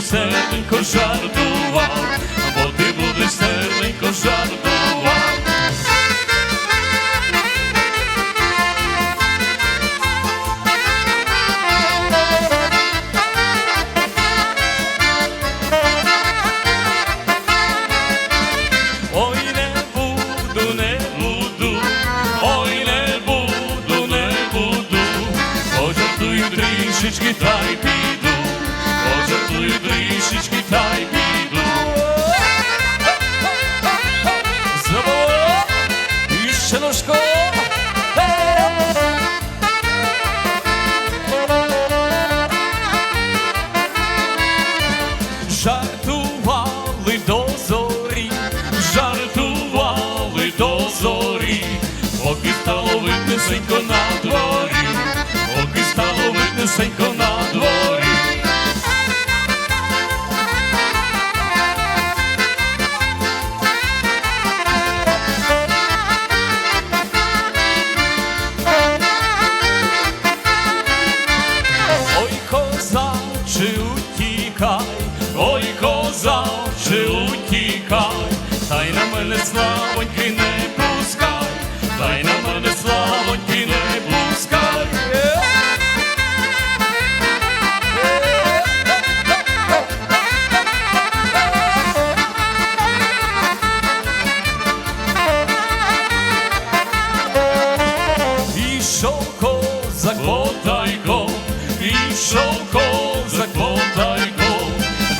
будеш серденько жартував, бо ти будеш серденько жартував. Мене славоньки не пускай, та на мене славоньки не пускай. Ішов козак потайком, ішов козак потайком,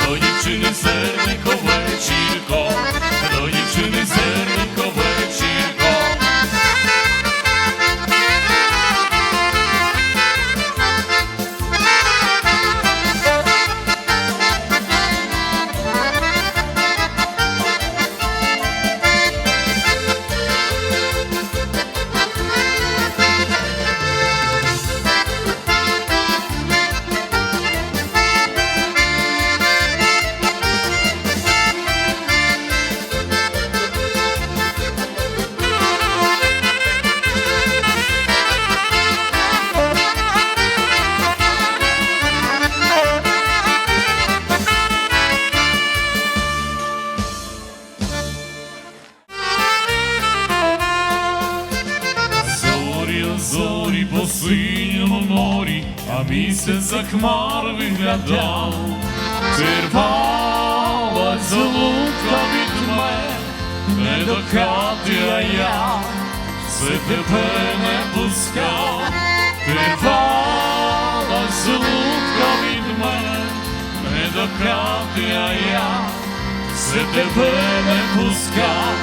до дівчини серденько вечірком, місяць за хмар виглядав, Тирвалась золотка від мене, не до хати, я все тебе не пускав, Тирвалась золотка від мене, не до хати, я все тебе не пускав.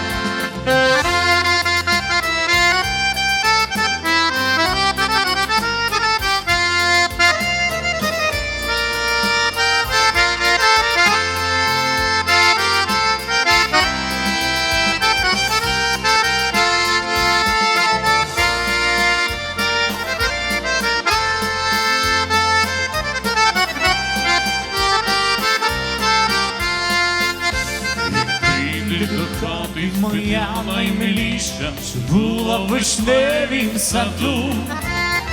До хати, моя наймиліша, що була в вишневім саду,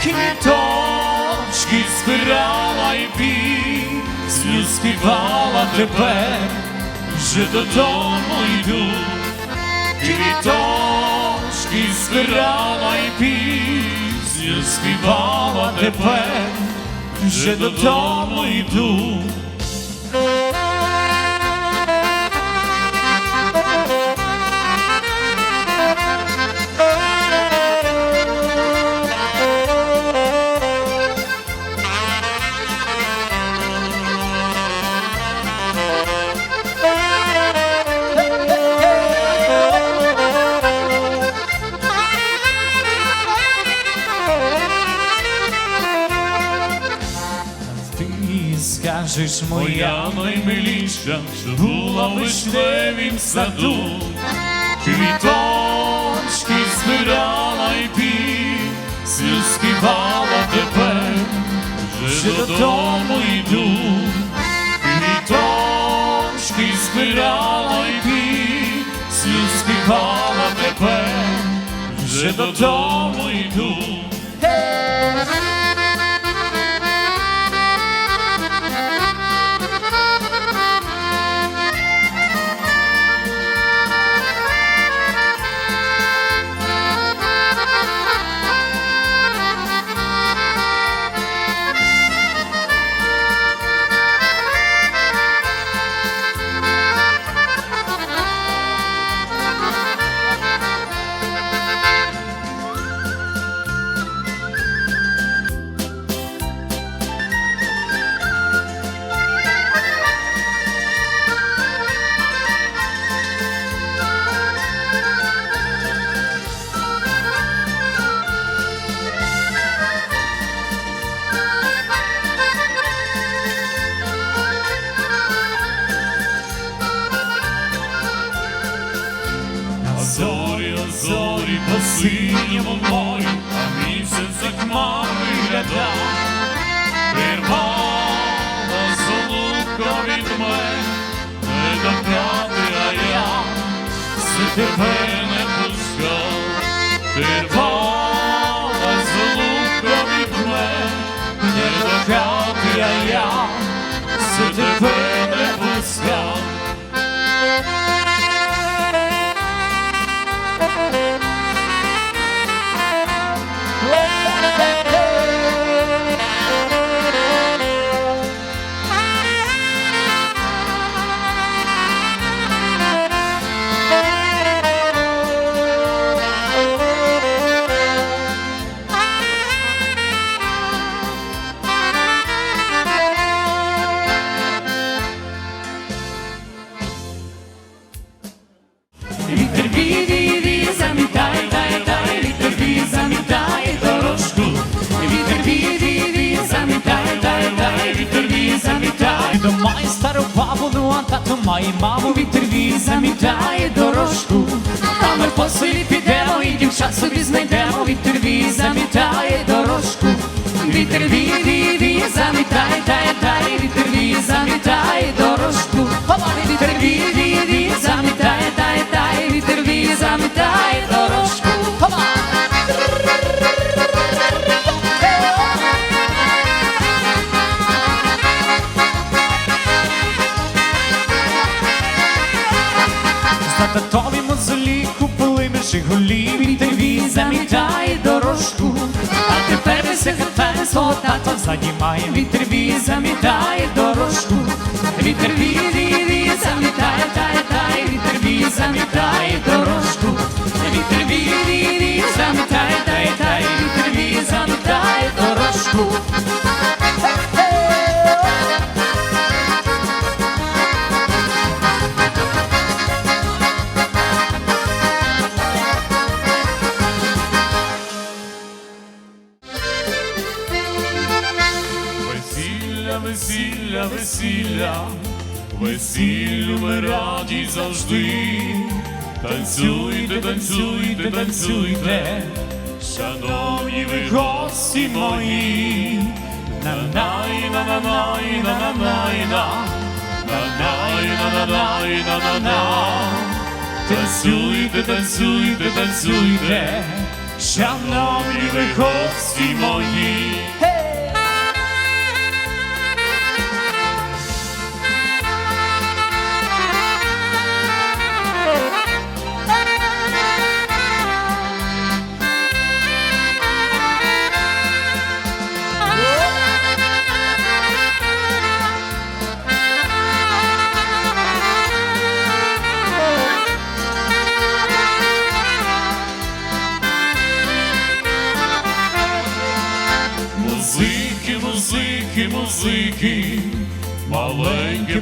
квіточки збирала і пісню співала тепер, вже додому йду, квіточки збирала і пісню співала тепер, вже додому йду. Ж моя наймиліша, що була в вишневім саду, квіточки збирала й пісню співала тепер, вже додому йду, квіточки збирала й пісню співала тепер, вже додому йду. Тебе не пускав. Вирвала солодко від мене, не добрати, а я все тебе не пускав. Замітає, тає, тає, вітер вій, замітає дорожку. Вітер вій, вій, замітає, тає, тає, вітер вій, замітає дорожку. Татові мозолі купили ми Жигулі, вітер вій, замітає дорожку. А катає свого тата взаді. Вітер дорожку. Танцюйте, танцюйте, танцюйте, шановні ви гості мої. На-най, на-на-най, на-на-най, на на-най, на-на-най, на-на-на. Танцюйте, танцюйте, танцюйте, шановні ви гості мої.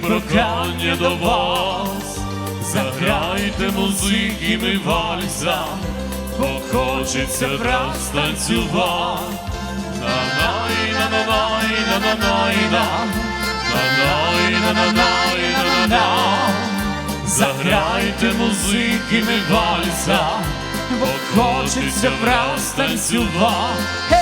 Прохання до вас. Заграйте музики, ми вальса, бо хочеться враз танцювати. Заграйте музики не вальса, бо хочеться враз танцювати.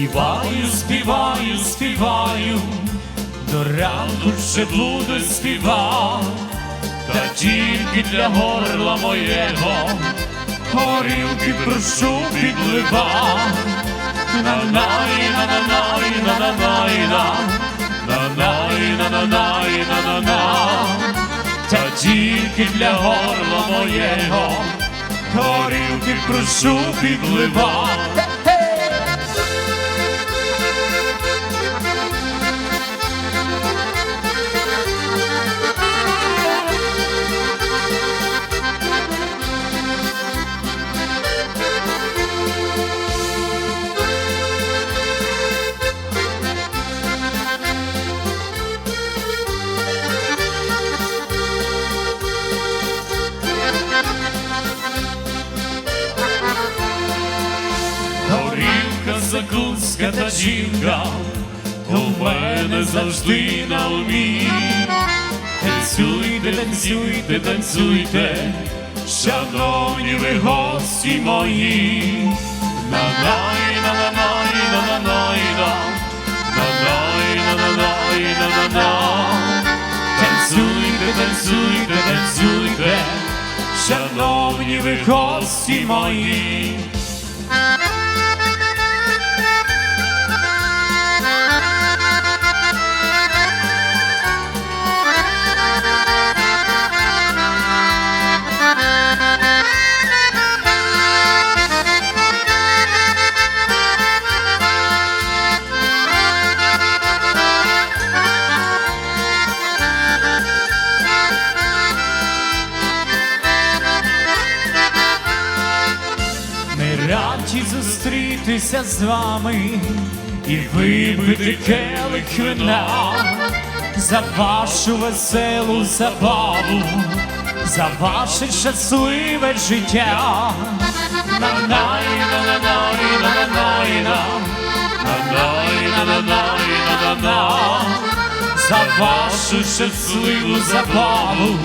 Співаю, співаю, співаю, до ранку ще буду співати, та тільки для горла моєго горілки прошу підлива. На-най, на-на-най, на-на-най, на на-най, на-на-най, на-на-на. Та тільки для горла моєго горілки прошу підлива. Мене завжди на умі. Танцюйте, танцюйте, танцюйте, шановні ви гості мої. На-най, на-на-най, на-на-най, на на-най, на-на-най, на-на-на. Танцюйте, танцюйте, танцюйте, шановні ви гості мої. Зустрітися з вами і випити келих вина за вашу веселу забаву, за ваше щасливе життя. За вашу щасливу забаву,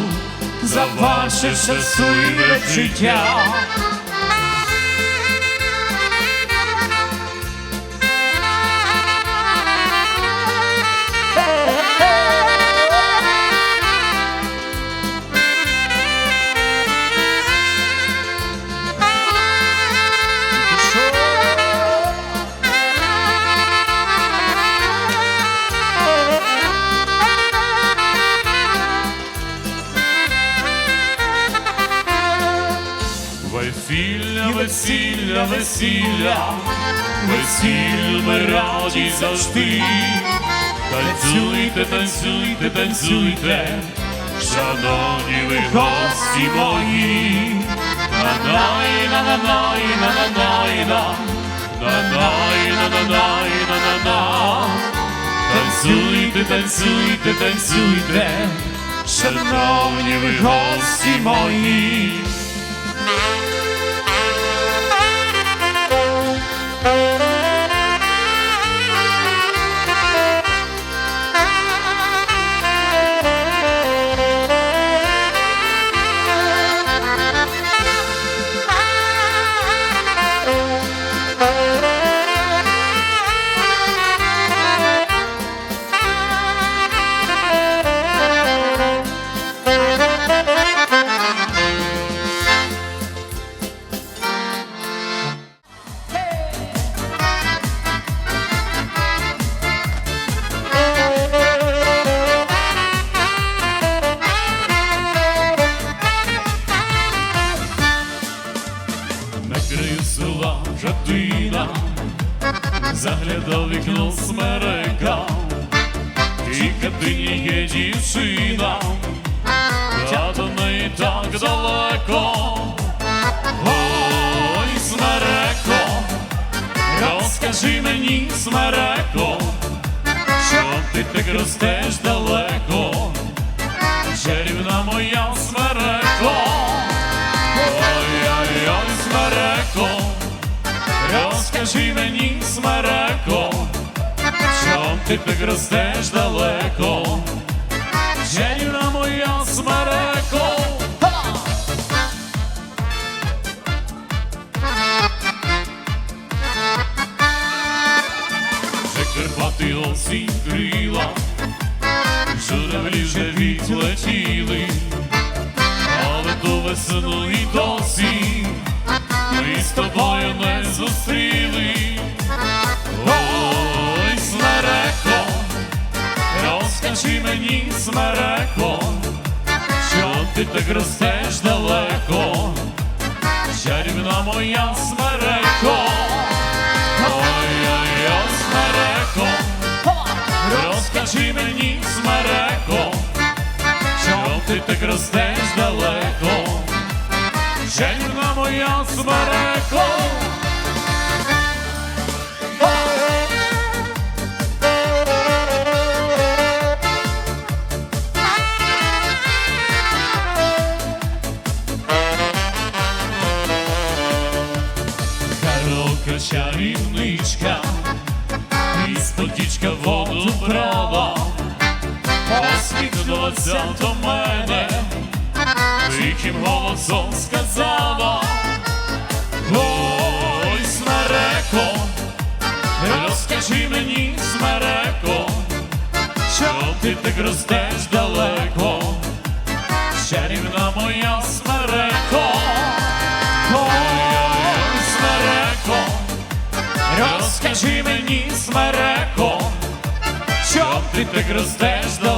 за ваше щасливе життя. Весілля, весілля, ми раді завжди. Танцюйте, танцюйте, танцюйте, шановні ви гості мої. На на-най, на-на-на. Танцюйте, танцюйте, танцюйте, шановні ви гості мої. На села жадина заглядав вікно смерека, і тій хатині є дівчина, та до неї так далеко. Ой, смереко, розкажи мені, смереко, що ти так ростеш далеко, розкажи мені, смереко, що ти так далеко, мені, смереко, що ти так ростеш далеко, чарівна моя смереко. Ой-ой-ой, смереко, розкажи мені, смереко, що ти так ростеш Каролка чарівничка, і спотічка воду брала, посміхнулася до мене, тихим голосом сказала, ой, смереко, розкажи мені, смереко, що ти так ростеш далеко, чарівна моя розкажи мені, смереко, чом ти так ростеш далеко,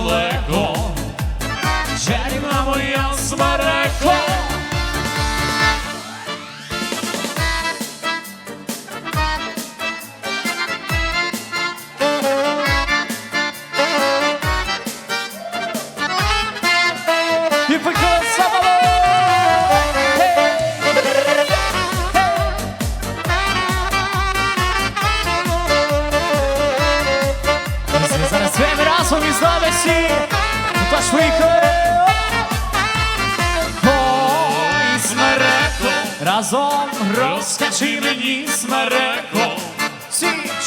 Разом розкажи мені, смереко,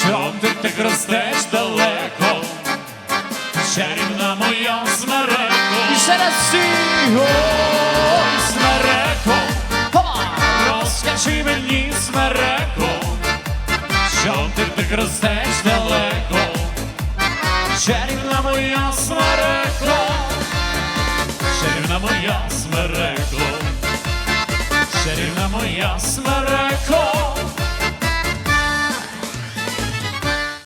що ти так ростеш далеко, чарівна моя смереко. І ще раз всі. Ой, смереко, Хопа. розкажи мені, смереко, що ти так ростеш далеко, чарівна моя смереко, чарівна моя смереко, чарівна моя смереко.